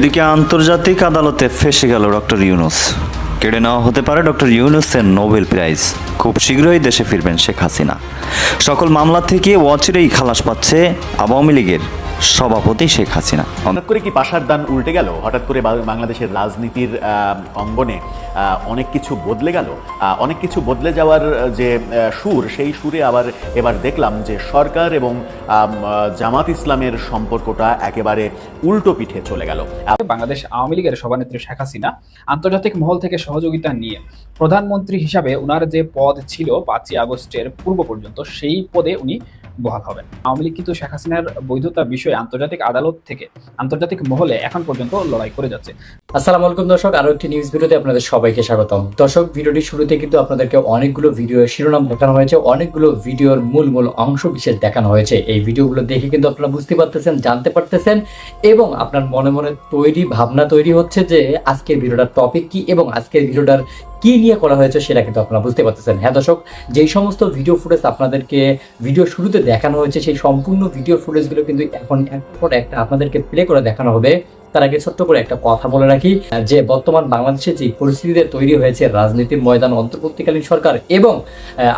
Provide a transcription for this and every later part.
এদিকে আন্তর্জাতিক আদালতে ফেসে গেল ডক্টর ইউনুস। কেড়ে নেওয়া হতে পারে ডক্টর ইউনুসের নোবেল প্রাইজ। খুব শীঘ্রই দেশে ফিরবেন শেখ হাসিনা। সকল মামলা থেকে অচিরেই খালাস পাচ্ছে আওয়ামী লীগের সভাপতি শেখ হাসিনা। হঠাৎ করে কি পাশার দান উল্টে গেল? হঠাৎ করে বাংলাদেশের রাজনীতির আহ, অঙ্গনে আহ, অনেক কিছু বদলে গেল। আহ, অনেক কিছু বদলে যাওয়ার যে সুর সেই সুরে আবার এবার দেখলাম যে সরকার এবং আহ, জামাত ইসলামের সম্পর্কটা একেবারে উল্টো পিঠে চলে গেল। বাংলাদেশ আওয়ামী লীগের সভানেত্রী শেখ হাসিনা আন্তর্জাতিক মহল থেকে সহযোগিতা নিয়ে প্রধানমন্ত্রী হিসাবে ওনার যে পদ ছিল পাঁচই আগস্টের পূর্ব পর্যন্ত সেই পদে উনি বহাল হবেন। আওয়ামী লীগ কিন্তু শেখ হাসিনার বৈধতা বিষয়ে আন্তর্জাতিক আদালত থেকে আন্তর্জাতিক মহলে এখন পর্যন্ত লড়াই করে যাচ্ছে। আসসালামু আলাইকুম দর্শক আরও একটি নিউজ ভিডিওতে আপনাদের সবাইকে স্বাগতম। দর্শক, ভিডিওটি শুরুতে কিন্তু আপনাদেরকে অনেকগুলো ভিডিওর শিরোনাম দেখানো হয়েছে। অনেকগুলো ভিডিওর মূল মূল অংশ বিশেষ দেখানো হয়েছে। এই ভিডিওগুলো দেখে কিন্তু আপনারা বুঝতে পারতেছেন, জানতে পারতেছেন এবং আপনার মনে মনে তৈরি ভাবনা তৈরি হচ্ছে যে আজকের ভিডিওটার টপিক কি এবং আজকের ভিডিওটার কি নিয়ে করা হয়েছে সেটা কিন্তু আপনারা বুঝতে পারতেছেন। হ্যাঁ দর্শক, যেই সমস্ত ভিডিও ফুটেজ আপনাদেরকে ভিডিও শুরুতে দেখানো হয়েছে, সেই সম্পূর্ণ ভিডিও ফুটেজগুলো কিন্তু এখন এক একটা আপনাদেরকে প্লে করে দেখানো হবে। তার আগে ছোট্ট করে একটা কথা বলে রাখি, যে বর্তমান বাংলাদেশে যে পরিস্থিতিতে তৈরি হয়েছে রাজনীতির ময়দান অন্তর্বর্তীকালীন সরকার এবং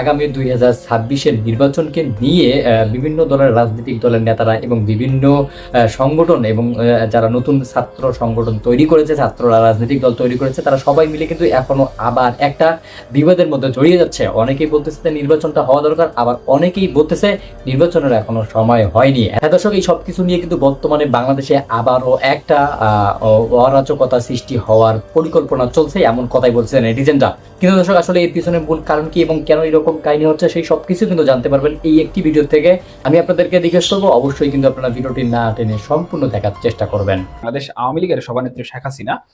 আগামী দুই হাজার ছাব্বিশের নির্বাচনকে নিয়ে বিভিন্ন দলের রাজনৈতিক দলের নেতারা এবং বিভিন্ন সংগঠন এবং যারা নতুন ছাত্র সংগঠন তৈরি করেছে, ছাত্ররা রাজনৈতিক দল তৈরি করেছে, তারা সবাই মিলে কিন্তু এখনও আবার একটা বিবাদের মধ্যে জড়িয়ে যাচ্ছে। অনেকেই বলতেছে যে নির্বাচনটা হওয়া দরকার, আবার অনেকেই বলতেছে নির্বাচনের এখনও সময় হয়নি। হ্যাঁ দর্শক, এই সবকিছু নিয়ে কিন্তু বর্তমানে বাংলাদেশে আবারও একটা অ- অরাজকতা সৃষ্টি হওয়ার পরিকল্পনা চলছে, এমন কথাই বলছে নেটিজেনরা। কিন্তু দর্শক, আসলে এর পিছনে মূল কারণ কি এবং কেন এরকম কাহিনী হচ্ছে সেই সব কিছু কিন্তু জানতে পারবেন এই একটি ভিডিও থেকে। আমি আপনাদেরকে জিজ্ঞেস করব, অবশ্যই কিন্তু আপনারা ভিডিওটি না টেনে সম্পূর্ণ দেখার চেষ্টা করবেন। বাংলাদেশ আওয়ামী লীগের সভানেত্রী শেখ হাসিনা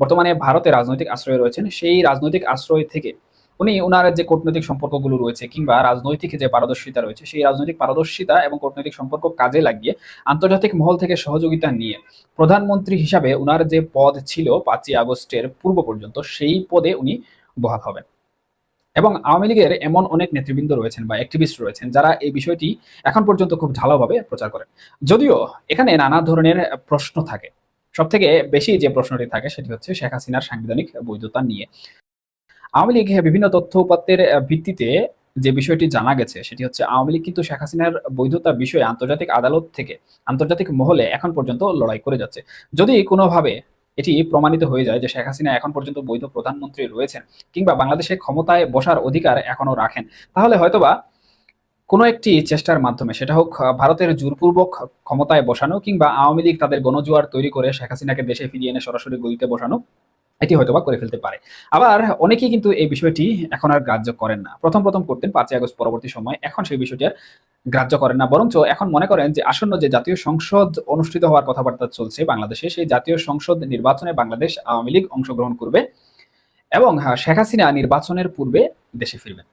বর্তমানে ভারতে রাজনৈতিক আশ্রয়ে রয়েছেন। সেই রাজনৈতিক আশ্রয় থেকে উনি ওনার যে কূটনৈতিক সম্পর্কগুলো রয়েছে কিংবা রাজনৈতিক যে পারদর্শিতা রয়েছে, সেই রাজনৈতিক পারদর্শিতা এবং কূটনৈতিক সম্পর্ক কাজে লাগিয়ে আন্তর্জাতিক মহল থেকে সহযোগিতা নিয়ে প্রধানমন্ত্রী হিসাবে ওনার যে পদ ছিল পাঁচই আগস্টের পূর্ব পর্যন্ত, সেই পদে উনি বহাল হবেন। এবং আওয়ামী লীগের এমন অনেক নেতৃবৃন্দ রয়েছেন বা অ্যাক্টিভিস্ট রয়েছেন যারা এই বিষয়টি এখন পর্যন্ত খুব ঢালাওভাবে প্রচার করেন। যদিও এখানে নানা ধরনের প্রশ্ন থাকে। সব থেকে বেশি যে প্রশ্নটি থাকে সেটি হচ্ছে শেখ হাসিনার সাংবিধানিক বৈধতা নিয়ে। আওয়ামী লীগ বিভিন্ন তথ্য উপাত্তের ভিত্তিতে যে বিষয়টি জানা গেছে, সেটি হচ্ছে আওয়ামী লীগ কিন্তু শেখ হাসিনার বৈধতা বিষয়ে আন্তর্জাতিক আদালত থেকে, আন্তর্জাতিক মহলে এখন পর্যন্ত লড়াই করে যাচ্ছে। যদি কোনোভাবে এটি প্রমাণিত হয়ে যায় যে শেখ হাসিনা এখন পর্যন্ত বৈধ প্রধানমন্ত্রী রয়েছেন, কিংবা বাংলাদেশে ক্ষমতায় বসার অধিকার এখনও রাখেন, তাহলে হয়তোবা কোনো একটি চেষ্টার মাধ্যমে, সেটা হোক ভারতের জোরপূর্বক ক্ষমতায় বসানো, কিংবা আওয়ামী লীগ তাদের গণজোয়ার তৈরি করে শেখ হাসিনাকে দেশে ফিরিয়ে এনে সরাসরি গদিতে বসানো এটি হয়তো বা করে ফেলতে পারে। আবার অনেকেই কিন্তু এই বিষয়টি এখন আর গ্রাহ্য করেন না। প্রথম প্রথম করতেন পাঁচই আগস্ট পরবর্তী সময় এখন সেই বিষয়টি আর গ্রাহ্য করেন না। বরঞ্চ এখন মনে করেন যে আসন্ন যে জাতীয় সংসদ অনুষ্ঠিত হওয়ার কথাবার্তা চলছে বাংলাদেশে সেই জাতীয় সংসদ নির্বাচনে বাংলাদেশ আওয়ামী লীগ অংশগ্রহণ করবে এবং হ্যাঁ, শেখ হাসিনা নির্বাচনের পূর্বে দেশে ফিরবেন।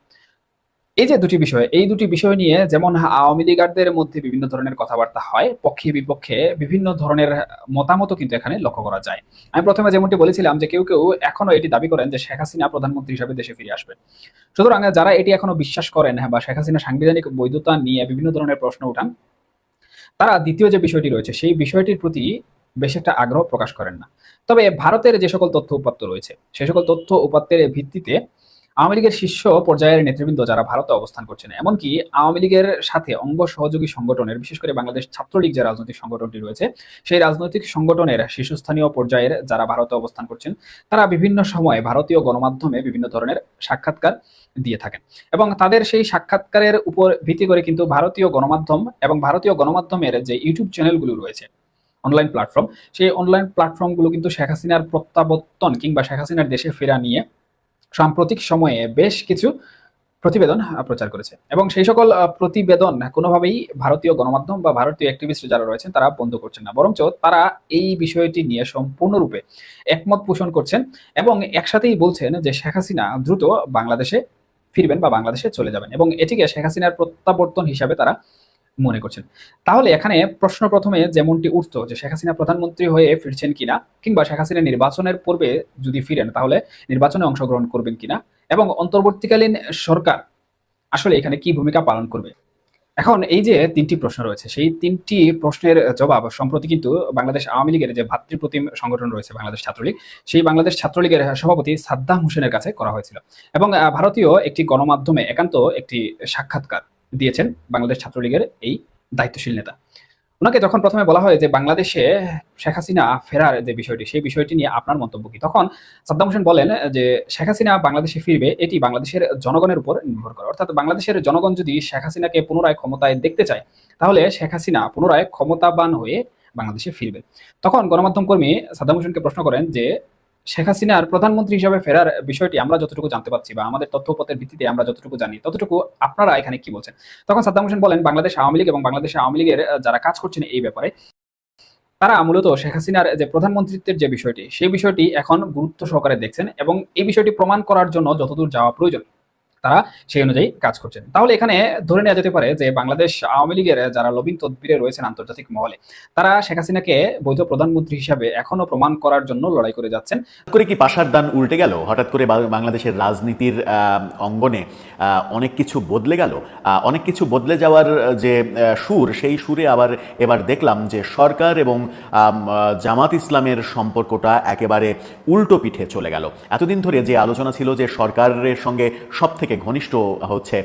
এই যে দুটি বিষয় এই দুটি বিষয় নিয়ে যেমন আওয়ামী লীগারদের মধ্যে বিভিন্ন ধরনের কথাবার্তা হয় পক্ষে বিপক্ষে বিভিন্ন ধরনের মতামতও কিন্তু এখানে লক্ষ্য করা যায়। আমি প্রথমে যেমনটি বলেছিলাম যে কেউ কেউ এখনও এটি দাবি করেন যে শেখ হাসিনা প্রধানমন্ত্রী হিসাবে দেশে ফিরে আসবে। সুতরাং যারা এটি এখনও বিশ্বাস করেন হ্যাঁ, বা শেখ হাসিনা সাংবিধানিক বৈধতা নিয়ে বিভিন্ন ধরনের প্রশ্ন উঠান তারা দ্বিতীয় যে বিষয়টি রয়েছে সেই বিষয়টির প্রতি বেশ একটা আগ্রহ প্রকাশ করেন না। তবে ভারতের যে সকল তথ্য উপাত্ত রয়েছে সে সকল তথ্য উপাত্তের ভিত্তিতে আওয়ামী লীগের শীর্ষ পর্যায়ের নেতৃবৃন্দ যারা ভারতে অবস্থান করছেন, এমনকি আওয়ামী লীগের সাথে অঙ্গ সহযোগী সংগঠনের, বিশেষ করে বাংলাদেশ ছাত্রলীগ যে রাজনৈতিক সংগঠনটি রয়েছে, সেই রাজনৈতিক সংগঠনের শীর্ষস্থানীয় পর্যায়ের যারা ভারতে অবস্থান করছেন, তারা বিভিন্ন সময়ে ভারতীয় গণমাধ্যমে বিভিন্ন ধরনের সাক্ষাৎকার দিয়ে থাকেন। এবং তাদের সেই সাক্ষাৎকারের উপর ভিত্তি করে কিন্তু ভারতীয় গণমাধ্যম এবং ভারতীয় গণমাধ্যমের যে ইউটিউব চ্যানেলগুলো রয়েছে, অনলাইন প্ল্যাটফর্ম, সেই অনলাইন প্ল্যাটফর্মগুলো কিন্তু শেখ হাসিনার প্রত্যাবর্তন কিংবা শেখ হাসিনার দেশে ফেরা নিয়ে সাম্প্রতিক সময়ে বেশ কিছু প্রতিবেদন প্রচার করেছে। এবং সেই সকল প্রতিবেদন কোনোভাবেই ভারতীয় গণমাধ্যম বা ভারতীয় অ্যাক্টিভিস্ট যারা রয়েছেন তারা বন্ধ করছেন না। বরঞ্চ তারা এই বিষয়টি নিয়ে সম্পূর্ণরূপে একমত পোষণ করছেন এবং একসাথেই বলছেন যে শেখ হাসিনা দ্রুত বাংলাদেশে ফিরবেন বা বাংলাদেশে চলে যাবেন। এবং এটিকে শেখ হাসিনার প্রত্যাবর্তন হিসাবে তারা মনে করছেন। তাহলে এখানে প্রশ্ন প্রথমে যেমনটি উঠতো যে শেখ হাসিনা প্রধানমন্ত্রী হয়ে ফিরছেন কিনা, কিংবা শেখ হাসিনা নির্বাচনের পূর্বে যদি ফিরেন তাহলে নির্বাচনে অংশগ্রহণ করবেন কিনা, এবং অন্তর্বর্তীকালীন সরকার আসলে এখানে কি ভূমিকা পালন করবে? এখন এই যে তিনটি প্রশ্ন রয়েছে, সেই তিনটি প্রশ্নের জবাব সম্প্রতি কিন্তু বাংলাদেশ আওয়ামী লীগের যে ভাতৃপ্রতিম সংগঠন রয়েছে বাংলাদেশ ছাত্রলীগ, সেই বাংলাদেশ ছাত্রলীগের সভাপতি সাদ্দাম হোসেনের কাছে করা হয়েছিল। এবং ভারতীয় একটি গণমাধ্যমে একান্ত একটি সাক্ষাৎকার। দিয়েছেন বাংলাদেশ ছাত্রলীগের এই দায়িত্বশীল নেতা। ওনাকে যখন প্রথমে বলা হয় যে বাংলাদেশে শেখ হাসিনা ফেরার যে বিষয়টি, সেই বিষয়টি নিয়ে আপনার মন্তব্য কি? তখন সাদ্দাম হোসেন বলেন যে শেখ হাসিনা বাংলাদেশে ফিরবে, এটি বাংলাদেশের জনগণের উপর নির্ভর করে। অর্থাৎ বাংলাদেশের জনগণ যদি শেখ হাসিনাকে পুনরায় ক্ষমতায় দেখতে চায়, তাহলে শেখ হাসিনা পুনরায় ক্ষমতাবান হয়ে বাংলাদেশে ফিরবে। তখন গণমাধ্যম কর্মী সাদ্দাম হোসেনকে প্রশ্ন করেন যে শেখ হাসিনার প্রধানমন্ত্রী হিসাবে ফেরার বিষয়টি আমরা যতটুকু জানতে পারছি বা আমাদের তথ্যপথের ভিত্তিতে আমরা যতটুকু জানি, ততটুকু আপনারা এখানে কি বলছেন? তখন সাদ্দাম হোসেন বলেন, বাংলাদেশ আওয়ামী লীগ এবং বাংলাদেশ আওয়ামী লীগের যারা কাজ করছেন এই ব্যাপারে, তারা মূলত শেখ হাসিনার যে প্রধানমন্ত্রিত্বের যে বিষয়টি, সেই বিষয়টি এখন গুরুত্ব সহকারে দেখছেন এবং এই বিষয়টি প্রমাণ করার জন্য যতদূর যাওয়া প্রয়োজন। তারা সেই অনুযায়ী কাজ করছেন। তাহলে এখানে ধরে নেওয়া যেতে পারে যে বাংলাদেশ আওয়ামী লীগের যারা লবিং তদবিরে রয়েছেন আন্তর্জাতিক মহলে, তারা শেখ হাসিনাকে বৈধ প্রধানমন্ত্রী হিসাবে এখনও প্রমাণ করার জন্য লড়াই করে যাচ্ছেন। করে কি পাশার দান উল্টে গেল? হঠাৎ করে বাংলাদেশের রাজনীতির অঙ্গনে অনেক কিছু বদলে গেল? অনেক কিছু বদলে যাওয়ার যে সুর, সেই সুরে আবার এবার দেখলাম যে সরকার এবং জামাত ইসলামের সম্পর্কটা একেবারে উল্টো পিঠে চলে গেল। এতদিন ধরে যে আলোচনা ছিল যে সরকারের সঙ্গে সব থেকে ঘনিষ্ঠ হচ্ছে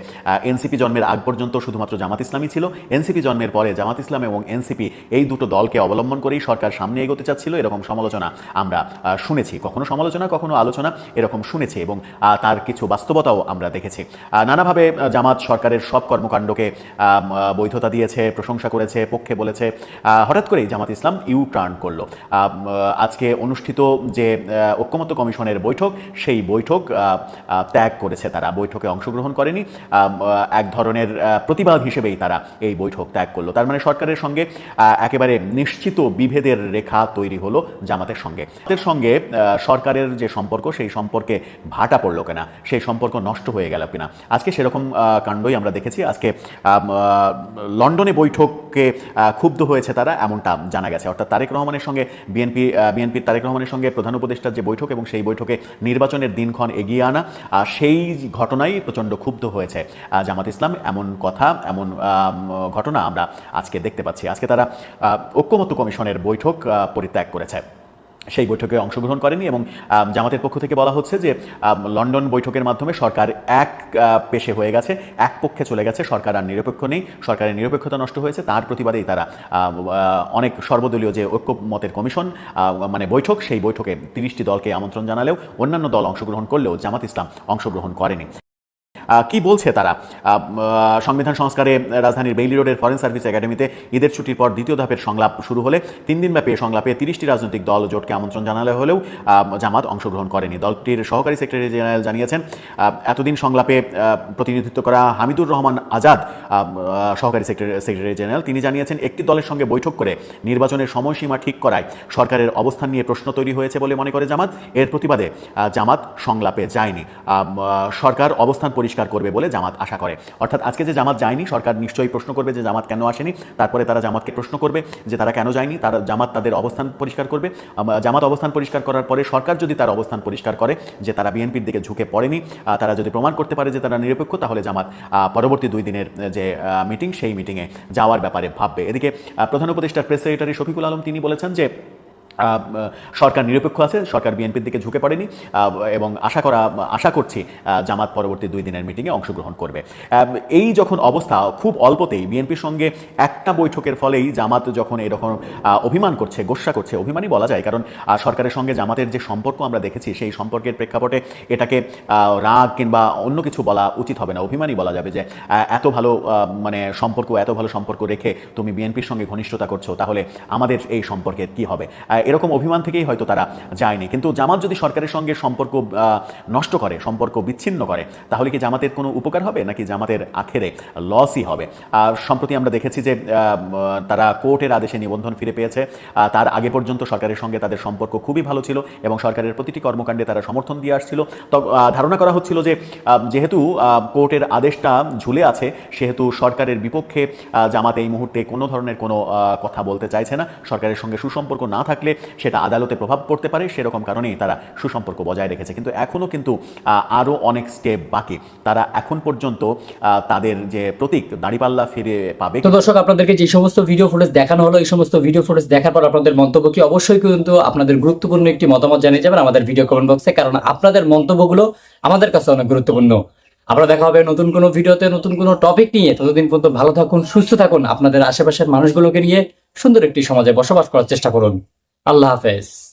এনসিপি জন্মের আগ পর্যন্ত শুধুমাত্র জামাত ইসলামই ছিল। এনসিপি জন্মের পরে জামাত ইসলাম এবং এনসিপি এই দুটো দলকে অবলম্বন করেই সরকার সামনে এগোতে চাচ্ছিল। এরকম সমালোচনা আমরা শুনেছি। কখনো সমালোচনা, কখনো আলোচনা এরকম শুনেছি এবং তার কিছু বাস্তবতাও আমরা দেখেছি। নানাভাবে জামাত সরকারের সব কর্মকাণ্ডকে বৈধতা দিয়েছে, প্রশংসা করেছে, পক্ষে বলেছে। হঠাৎ করেই জামাত ইসলাম ইউ টার্ন করল। আজকে অনুষ্ঠিত যে ঐক্যমত্য কমিশনের বৈঠক, সেই বৈঠক ত্যাগ করেছে তারা। বৈঠকে অংশগ্রহণ করেনি। এক ধরনের প্রতিবাদ হিসেবেই তারা এই বৈঠক ত্যাগ করল। তার মানে সরকারের সঙ্গে একেবারে নিশ্চিত বিভেদের রেখা তৈরি হলো জামাতের সঙ্গে। জামাতের সঙ্গে সরকারের যে সম্পর্ক সেই সম্পর্কে ভাটা পড়ল কিনা সেই সম্পর্ক নষ্ট হয়ে গেল কিনা আজকে সেরকম কাণ্ডই আমরা দেখেছি। আজকে লন্ডনে বৈঠকে আহ, ক্ষুব্ধ হয়েছে তারা এমনটা জানা গেছে। অর্থাৎ তারেক রহমানের সঙ্গে বিএনপি বিএনপির তারেক রহমানের সঙ্গে প্রধান উপদেষ্টার যে বৈঠক এবং সেই বৈঠকে নির্বাচনের দিনক্ষণ এগিয়ে আনা সেই ঘটনাই প্রচণ্ড ক্ষুব্ধ হয়েছে। জামাত ইসলাম এমন কথা, এমন ঘটনা আমরা আজকে দেখতে পাচ্ছি। আজকে তারা ঐক্যমত্য কমিশনের বৈঠক পরিত্যাগ করেছে। সেই বৈঠকে অংশগ্রহণ করেনি এবং জামাতের পক্ষ থেকে বলা হচ্ছে যে লন্ডন বৈঠকের মাধ্যমে সরকার এক পেশে হয়ে গেছে, এক পক্ষে চলে গেছে, সরকার আর নিরপেক্ষ নেই, সরকারের নিরপেক্ষতা নষ্ট হয়েছে, তার প্রতিবাদেই তারা অনেক সর্বদলীয় যে ঐক্যমতের কমিশন মানে বৈঠক, সেই বৈঠকে তিরিশটি দলকে আমন্ত্রণ জানালেও অন্যান্য দল অংশগ্রহণ করলেও জামাত ইসলাম অংশগ্রহণ করেনি। কি বলছে তারা? সংবিধান সংস্কারে রাজধানীর বেইলি রোডের ফরেন সার্ভিস একাডেমিতে ঈদের ছুটির পর দ্বিতীয় ধাপের সংলাপ শুরু হলে তিন দিনব্যাপী সংলাপে তিরিশটি রাজনৈতিক দল জোটকে আমন্ত্রণ জানালে হলেও জামাত অংশগ্রহণ করেনি। দলটির সহকারী সেক্রেটারি জেনারেল জানিয়েছেন এতদিন সংলাপে প্রতিনিধিত্ব করা হামিদুর রহমান আজাদ সহকারী সেক্রেটারি জেনারেল। তিনি জানিয়েছেন, একটি দলের সঙ্গে বৈঠক করে নির্বাচনের সময়সীমা ঠিক করায় সরকারের অবস্থান নিয়ে প্রশ্ন তৈরি হয়েছে বলে মনে করে জামাত। এর প্রতিবাদে জামাত সংলাপে যায়নি। সরকার অবস্থান পরিষ্কার করবে বলে জামাত আশা করে। অর্থাৎ আজকে যে জামাত যায়নি, সরকার নিশ্চয়ই প্রশ্ন করবে যে জামাত কেন আসেনি। তারপরে তারা জামাতকে প্রশ্ন করবে যে তারা কেন যায়নি। তারা জামাত তাদের অবস্থান পরিষ্কার করবে। জামাত অবস্থান পরিষ্কার করার পরে সরকার যদি তার অবস্থান পরিষ্কার করে যে তারা বিএনপির দিকে ঝুঁকে পড়েনি তারা যদি প্রমাণ করতে পারে যে তারা নিরপেক্ষ, তাহলে জামাত পরবর্তী দুই দিনের যে মিটিং সেই মিটিংয়ে যাওয়ার ব্যাপারে ভাববে। এদিকে প্রধান উপদেষ্টার প্রেস সেক্রেটারি শফিকুল আলম তিনি বলেছেন যে সরকার নিরপেক্ষ আছে, সরকার বিএনপির দিকে ঝুঁকে পড়েনি এবং আশা করা, আশা করছি জামাত পরবর্তী দুই দিনের মিটিংয়ে অংশগ্রহণ করবে। এই যখন অবস্থা, খুব অল্পতেই বিএনপির সঙ্গে একটা বৈঠকের ফলেই জামাত যখন এরকম অভিমান করছে গোস্সা করছে, অভিমানই বলা যায়, কারণ সরকারের সঙ্গে জামাতের যে সম্পর্ক আমরা দেখেছি, সেই সম্পর্কের প্রেক্ষাপটে এটাকে রাগ কিংবা অন্য কিছু বলা উচিত হবে না, অভিমানই বলা যাবে যে এত ভালো মানে সম্পর্ক, এত ভালো সম্পর্ক রেখে তুমি বিএনপির সঙ্গে ঘনিষ্ঠতা করছ, তাহলে আমাদের এই সম্পর্কের কি হবে? এরকম অভিমান থেকেই হয়তো তারা যায়নি। কিন্তু জামাত যদি সরকারের সঙ্গে সম্পর্ক নষ্ট করে, সম্পর্ক বিচ্ছিন্ন করে, তাহলে কি জামাতের কোনো উপকার হবে? নাকি জামাতের আখেরে লসই হবে? সম্প্রতি আমরা দেখেছি যে তারা কোর্টের আদেশে নিবন্ধন ফিরে পেয়েছে। তার আগে পর্যন্ত সরকারের সঙ্গে তাদের সম্পর্ক খুবই ভালো ছিল এবং সরকারের প্রতিটি কর্মকাণ্ডে তারা সমর্থন দিয়ে আসছিল। ধারণা করা হচ্ছিল যে যেহেতু কোর্টের আদেশটা ঝুলে আছে, সেহেতু সরকারের বিপক্ষে জামাত এই মুহূর্তে কোনো ধরনের কোনো কথা বলতে চাইছে না। সরকারের সঙ্গে সুসম্পর্ক না থাকলে থাকে, সেটা আদালতে প্রভাব পড়তে পারে, সেরকম কারণেই তারা সুসম্পর্ক বজায় রেখেছে। কিন্তু এখনও কিন্তু আরও অনেক স্টেপ বাকি। তারা এখন পর্যন্ত তাদের যে প্রতীক, দাঁড়িপাল্লা ফিরে পাবে তো দর্শক, আপনাদেরকে যে সমস্ত ভিডিও ফুটেজ দেখানো হলো, এই সমস্ত ভিডিও ফুটেজ দেখার পর আপনাদের মন্তব্য কি অবশ্যই কিন্তু আপনাদের গুরুত্বপূর্ণ একটি মতামত জানিয়ে যাবেন আমাদের ভিডিও কমেন্ট বক্সে কারণ আপনাদের মন্তব্যগুলো আমাদের কাছে অনেক গুরুত্বপূর্ণ। আমরা দেখা হবে নতুন কোনো ভিডিওতে নতুন কোনো টপিক নিয়ে। ততদিন পর্যন্ত ভালো থাকুন, সুস্থ থাকুন। আপনাদের আশেপাশের মানুষগুলোকে নিয়ে সুন্দর একটি সমাজে বসবাস করার চেষ্টা করুন। আল্লাহ হাফেজ।